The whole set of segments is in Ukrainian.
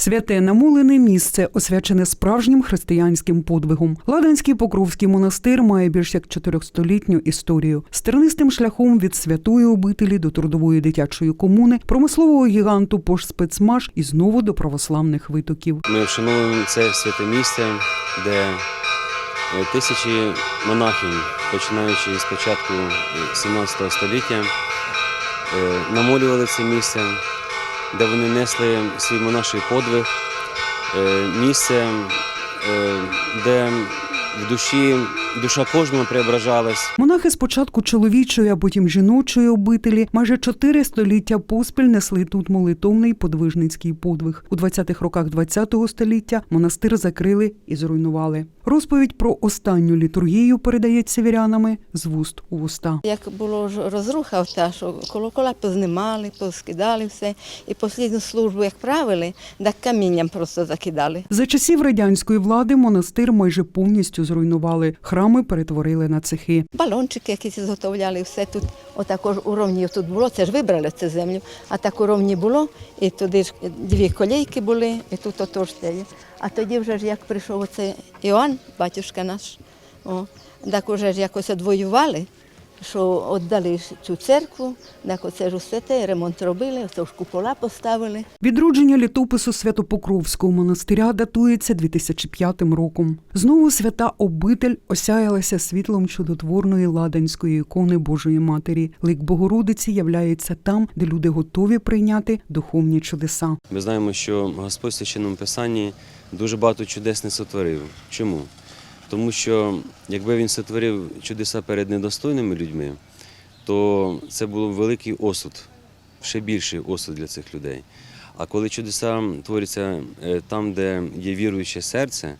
Святе намолене місце, освячене справжнім християнським подвигом. Ладанський Покровський монастир має більш як 400-літню історію. З тернистим шляхом від святої обителі до трудової дитячої комуни, промислового гіганту пош спецмаш і знову до православних витоків. Ми вшановуємо це святе місце, де е, тисячі монахинь, починаючи з початку е, 17 століття, е, намолювали це місце, де вони несли свій монаший подвиг, е, місце, е, де в душі душа кожного преображалась. Монахи спочатку чоловічої, а потім жіночої обителі майже чотири століття поспіль несли тут молитовний подвижницький подвиг. У 20-х роках ХХ століття монастир закрили і зруйнували. Розповідь про останню літургію передається вірянами з вуст у вуста. Як було ж розруха, та, що колокола познімали, поскидали все, і послідну службу, як правили, так камінням просто закидали. За часів радянської влади монастир майже повністю зруйнували. Храми перетворили на цехи. Балончики якісь зготовляли, все тут, отакож у ровні тут було, це ж вибрали цю землю, а так у ровні було, і туди ж дві колійки були, і тут отож є. А тоді вже ж як прийшов оцей Іоанн, батюшка наш, о, так уже ж якось одвоювали, що віддали цю церкву, так оце ж усе те, ремонт робили, оце ж купола поставили. Відродження літопису Святопокровського монастиря датується 2005 роком. Знову свята обитель осяялася світлом чудотворної ладанської ікони Божої Матері. Лик Богородиці являється там, де люди готові прийняти духовні чудеса. Ми знаємо, що Господь в священному писанні дуже багато чудес не сотворив. Чому? Тому що якби він сотворив чудеса перед недостойними людьми, то це був великий осуд, ще більший осуд для цих людей. А коли чудеса творяться е, там, де є віруюче серце,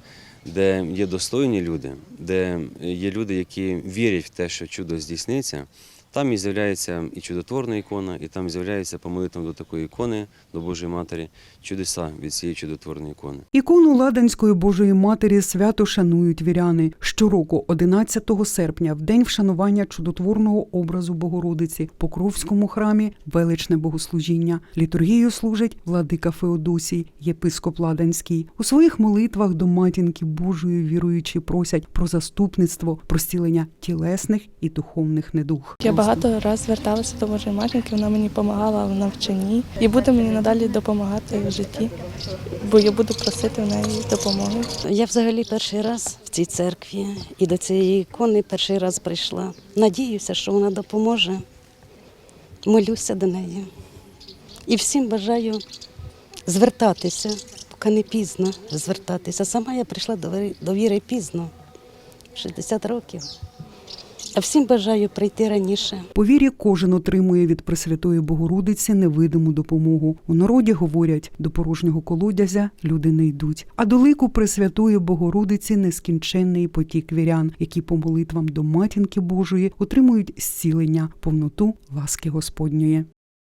де є достойні люди, де є люди, які вірять в те, що чудо здійсниться, там і з'являється і чудотворна ікона, і там з'являється по молитвам до такої ікони, до Божої Матері, чудеса від цієї чудотворної ікони. Ікону Ладанської Божої Матері свято шанують віряни. Щороку, 11 серпня, в день вшанування чудотворного образу Богородиці в Покровському храмі величне богослужіння. Літургію служить владика Феодосій, єпископ Ладанський. У своїх молитвах до матінки Божої віруючі просять про заступництво, про зцілення тілесних і духовних недуг. Багато разів зверталася до Божої матінки, вона мені допомагала в навчанні і буде мені надалі допомагати в житті, бо я буду просити в неї допомоги. Я взагалі перший раз в цій церкві і до цієї ікони перший раз прийшла. Надіюся, що вона допоможе. Молюся до неї. І всім бажаю звертатися, поки не пізно звертатися. Сама я прийшла до віри пізно, 60 років. Всім бажаю прийти раніше. По вірі кожен отримує від Пресвятої Богородиці невидиму допомогу. У народі говорять, до порожнього колодязя люди не йдуть. А до лику Пресвятої Богородиці нескінченний потік вірян, які по молитвам до матінки Божої отримують зцілення, повноту ласки Господньої.